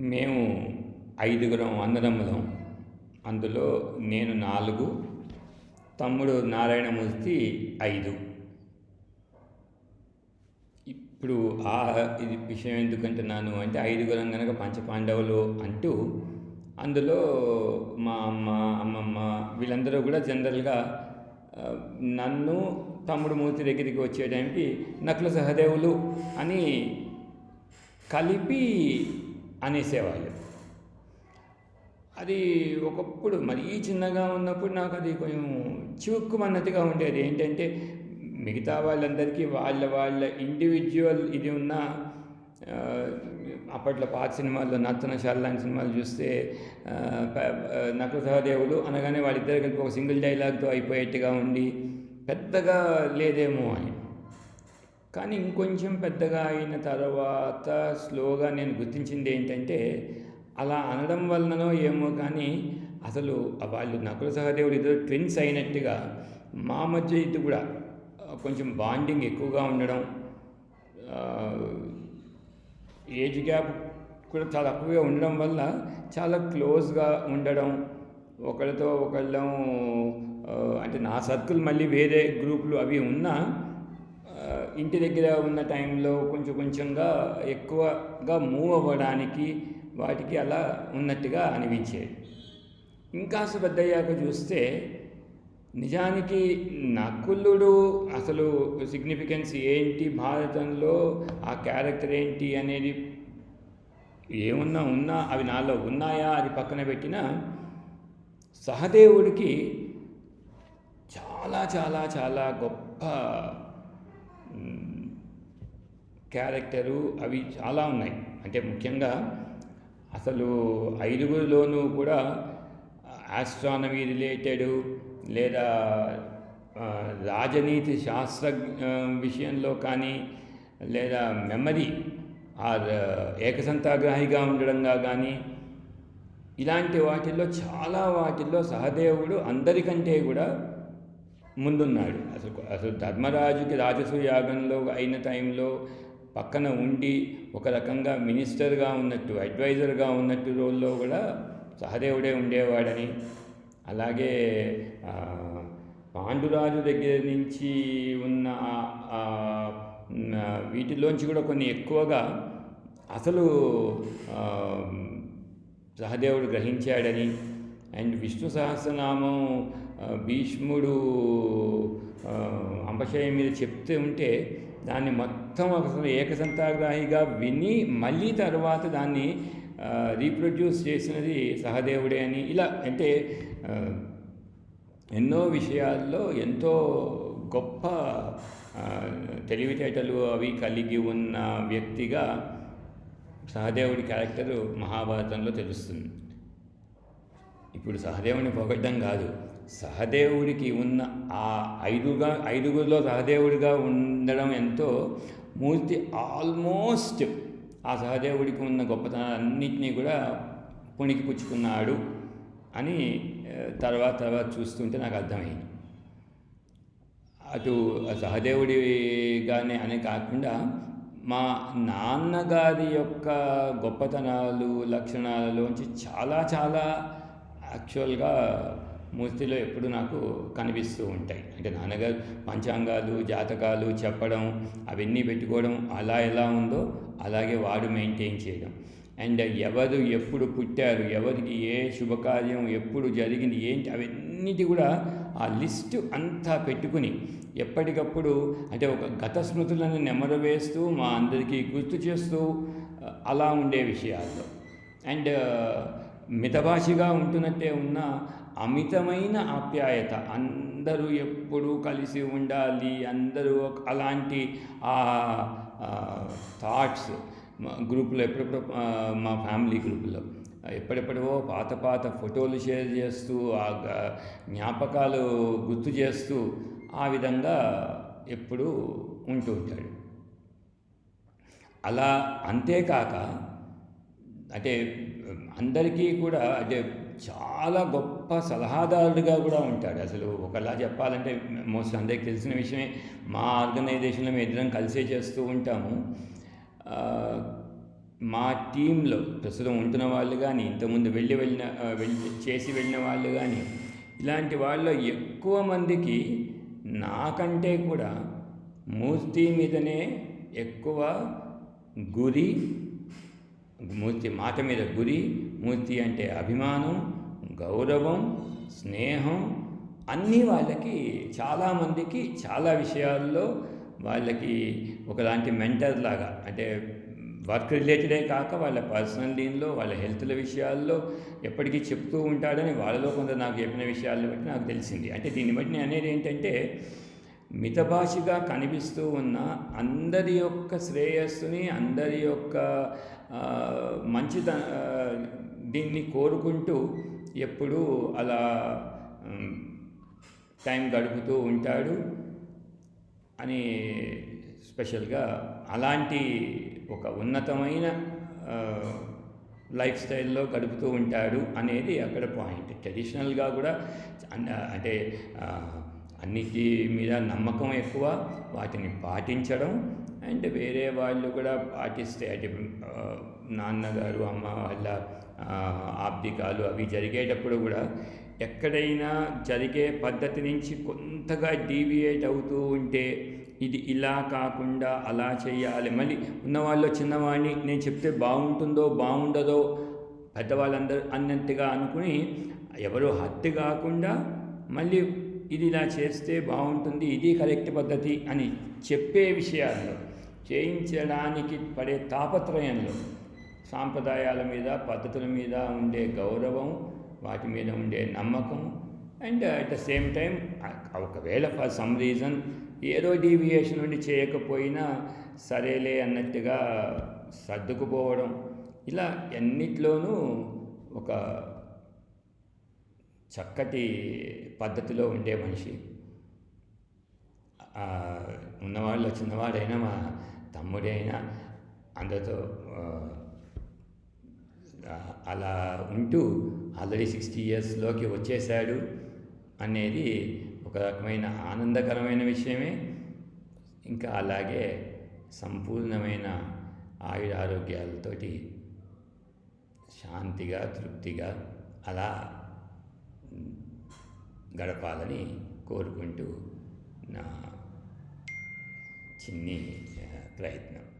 మేము ఐదుగురం అన్నదమ్ములం. అందులో నేను నాలుగు తమ్ముడు నారాయణమూర్తి ఐదు. ఇప్పుడు ఆ ఇది విషయం ఎందుకంటున్నాను అంటే ఐదుగురం కనుక పంచపాండవులు అంటూ అందులో మా అమ్మ అమ్మమ్మ వీళ్ళందరూ కూడా జనరల్గా నన్ను తమ్ముడు మూర్తి దగ్గరికి వచ్చే టైంకి నకుల సహదేవులు అని కలిపి అనేసేవాళ్ళు. అది ఒకప్పుడు మరీ చిన్నగా ఉన్నప్పుడు నాకు అది కొంచెం చివుక్కుమన్నట్టుగా ఉండేది. ఏంటంటే మిగతా వాళ్ళందరికీ వాళ్ళ వాళ్ళ ఇండివిజువల్ ఇది ఉన్న అప్పట్లో పాత సినిమాల్లో నర్తనశాల లాంటి సినిమాలు చూస్తే ఆ, నకుల సహదేవులు అనగానే వాళ్ళిద్దరు కలిపి ఒక సింగిల్ డైలాగ్తో అయిపోయేట్టుగా ఉండి పెద్దగా లేదేమో అని. కానీ ఇంకొంచెం పెద్దగా అయిన తర్వాత స్లోగా నేను గుర్తించింది ఏంటంటే అలా అనడం వలననో ఏమో కానీ అసలు వాళ్ళు నకుల సహదేవుడు ఏదో ట్విన్స్ అయినట్టుగా మా మధ్య ఇది కూడా కొంచెం బాండింగ్ ఎక్కువగా ఉండడం ఏజ్ గ్యాప్ కూడా చాలా తక్కువగా ఉండడం వల్ల చాలా క్లోజ్గా ఉండడం ఒకరితో ఒకళ్ళం అంటే నా సర్కిల్ మళ్ళీ వేరే గ్రూపులు అవి ఉన్నా ఇంటి దగ్గర ఉన్న టైంలో కొంచెం కొంచెంగా ఎక్కువగా మూవ్ అవ్వడానికి వాటికి అలా ఉన్నట్టుగా అనిపించేది. ఇంకాస్త పెద్దయ్యాక చూస్తే నిజానికి నకులుడు అసలు సిగ్నిఫికెన్స్ ఏంటి భారతంలో ఆ క్యారెక్టర్ ఏంటి అనేది ఏమున్నా ఉన్నా అవి నాలో ఉన్నాయా అది పక్కన పెట్టిన సహదేవుడికి చాలా చాలా చాలా గొప్ప క్యారెక్టరు అవి చాలా ఉన్నాయి. అంటే ముఖ్యంగా అసలు ఐదుగురిలోనూ కూడా ఆస్ట్రానమీ రిలేటెడ్ లేదా రాజనీతి శాస్త్ర విషయంలో కానీ లేదా మెమరీ ఆర్ ఏకసంతాగ్రాహిగా ఉండడంగా కానీ ఇలాంటి వాటిల్లో చాలా వాటిల్లో సహదేవుడు అందరికంటే కూడా ముందున్నాడు. అసలు అసలు ధర్మరాజుకి రాజసు యాగంలో అయిన టైంలో పక్కన ఉండి ఒక రకంగా మినిస్టర్గా ఉన్నట్టు అడ్వైజర్గా ఉన్నట్టు రోల్లో కూడా సహదేవుడే ఉండేవాడని. అలాగే పాండురాజు దగ్గర నుంచి ఉన్న వీటిలోంచి కూడా కొన్ని ఎక్కువగా అసలు సహదేవుడు గ్రహించాడని. అండ్ విష్ణు సహస్రనామం భీష్ముడు అంబశయం మీద చెప్తూ ఉంటే దాన్ని మొత్తం అసలు ఏకసంతాగ్రాహిగా విని మళ్ళీ తర్వాత దాన్ని రీప్రొడ్యూస్ చేసినది సహదేవుడే అని ఇలా అంటే ఎన్నో విషయాల్లో ఎంతో గొప్ప తెలివితేటలు అవి కలిగి ఉన్న వ్యక్తిగా సహదేవుడి క్యారెక్టరు మహాభారతంలో తెలుస్తుంది. ఇప్పుడు సహదేవుని పొగడ్డం కాదు. సహదేవుడికి ఉన్న ఆ ఐదుగా ఐదుగురిలో సహదేవుడిగా ఉండడం ఎంతో మూర్తి ఆల్మోస్ట్ ఆ సహదేవుడికి ఉన్న గొప్పతనాలన్నింటినీ కూడా పుణికి పుచ్చుకున్నాడు అని తర్వాత తర్వాత చూస్తుంటే నాకు అర్థమైంది. అటు సహదేవుడిగానే అని కాకుండా మా నాన్నగారి యొక్క గొప్పతనాలు లక్షణాలలోంచి చాలా చాలా యాక్చువల్గా మూర్తిలో ఎప్పుడు నాకు కనిపిస్తూ ఉంటాయి. అంటే నాన్నగారు పంచాంగాలు జాతకాలు చెప్పడం అవన్నీ పెట్టుకోవడం అలా ఎలా ఉందో అలాగే వాడు మెయింటైన్ చేయడం. అండ్ ఎవరు ఎప్పుడు పుట్టారు ఎవరికి ఏ శుభకార్యం ఎప్పుడు జరిగింది ఏంటి అవన్నిటి కూడా ఆ లిస్టు అంతా పెట్టుకుని ఎప్పటికప్పుడు అంటే ఒక గత స్మృతులను నెమరు వేస్తూ మా అందరికీ గుర్తు చేస్తూ అలా ఉండే విషయాల్లో. అండ్ మితభాషిగా ఉంటున్నట్టే ఉన్న అమితమైన ఆప్యాయత. అందరూ ఎప్పుడూ కలిసి ఉండాలి. అందరూ అలాంటి థాట్స్ గ్రూపులో ఎప్పుడెప్పుడు మా ఫ్యామిలీ గ్రూపులో. ఎప్పుడెప్పుడో పాత పాత ఫోటోలు షేర్ చేస్తూ ఆ జ్ఞాపకాలు గుర్తు చేస్తూ ఆ విధంగా ఎప్పుడూ ఉంటూ ఉంటాడు. అలా అంతేకాక అంటే అందరికీ కూడా అంటే చాలా గొప్ప సలహాదారుడిగా కూడా ఉంటాడు. అసలు ఒకలా చెప్పాలంటే మోస్ట్ అందరికి తెలిసిన విషయమే. మా ఆర్గనైజేషన్లో మేము ఇద్దరం కలిసే చేస్తూ ఉంటాము. మా టీంలో ప్రస్తుతం ఉంటున్న వాళ్ళు కానీ ఇంతకుముందు వెళ్ళి వెళ్ళిన వెళ్ళి చేసి వెళ్ళిన వాళ్ళు కానీ ఇలాంటి వాళ్ళు ఎక్కువ మందికి నాకంటే కూడా మూర్తి మీదనే ఎక్కువ గురి మూర్తి మాట మీద గురి మూర్తి అంటే అభిమానం గౌరవం స్నేహం అన్నీ వాళ్ళకి చాలామందికి చాలా విషయాల్లో వాళ్ళకి ఒకలాంటి మెంటర్ లాగా అంటే వర్క్ రిలేటెడే కాక వాళ్ళ పర్సనల్ దీనిలో వాళ్ళ హెల్త్ల విషయాల్లో ఎప్పటికీ చెప్తూ ఉంటాడని వాళ్ళలో కొంత నాకు చెప్పిన విషయాలను బట్టి నాకు తెలిసింది. అంటే దీన్ని బట్టి నేను అనేది ఏంటంటే మితభాషిగా కనిపిస్తూ ఉన్న అందరి యొక్క శ్రేయస్సుని అందరి యొక్క మంచిత దీన్ని కోరుకుంటూ ఎప్పుడూ అలా టైం గడుపుతూ ఉంటాడు అని స్పెషల్గా అలాంటి ఒక ఉన్నతమైన లైఫ్ స్టైల్లో గడుపుతూ ఉంటాడు అనేది అక్కడ పాయింట్. ట్రెడిషనల్గా కూడా అంటే అన్నిటి మీద నమ్మకం ఎక్కువ వాటిని పాటించడం అండ్ వేరే వాళ్ళు కూడా పాటిస్తే అంటే నాన్నగారు అమ్మ వాళ్ళ ఆబ్దికాలు అవి జరిగేటప్పుడు కూడా ఎక్కడైనా జరిగే పద్ధతి నుంచి కొంతగా డీవియేట్ అవుతూ ఉంటే ఇది ఇలా కాకుండా అలా చేయాలి. మళ్ళీ ఉన్నవాళ్ళు చిన్నవాడిని నేను చెప్తే బాగుంటుందో బాగుండదో పెద్దవాళ్ళందరూ అన్నట్టుగా అనుకుని ఎవరు హత్య కాకుండా మళ్ళీ ఇది ఇలా చేస్తే బాగుంటుంది ఇది కరెక్ట్ పద్ధతి అని చెప్పే విషయాల్లో చేయించడానికి పడే తాపత్రయంలో సాంప్రదాయాల మీద పద్ధతుల మీద ఉండే గౌరవం వాటి మీద ఉండే నమ్మకం and at the same time ఒకవేళ ఫర్ సమ్ రీజన్ ఏదో డీవియేషన్ నుండి చేయకపోయినా సరేలే అన్నట్టుగా సర్దుకుపోవడం ఇలా ఎన్నిట్లోనూ ఒక చక్కటి పద్ధతిలో ఉండే మనిషి. ఉన్నవాళ్ళు చిన్నవాడైనా మా తమ్ముడైనా అందరితో అలా ఉంటూ ఆల్రెడీ సిక్స్టీ ఇయర్స్లోకి వచ్చేసాడు అనేది ఒక రకమైన ఆనందకరమైన విషయమే. ఇంకా అలాగే సంపూర్ణమైన ఆయుర ఆరోగ్యాలతోటి శాంతిగా తృప్తిగా అలా గడపాలని కోరుకుంటూ నా చిన్ని ప్రయత్నం.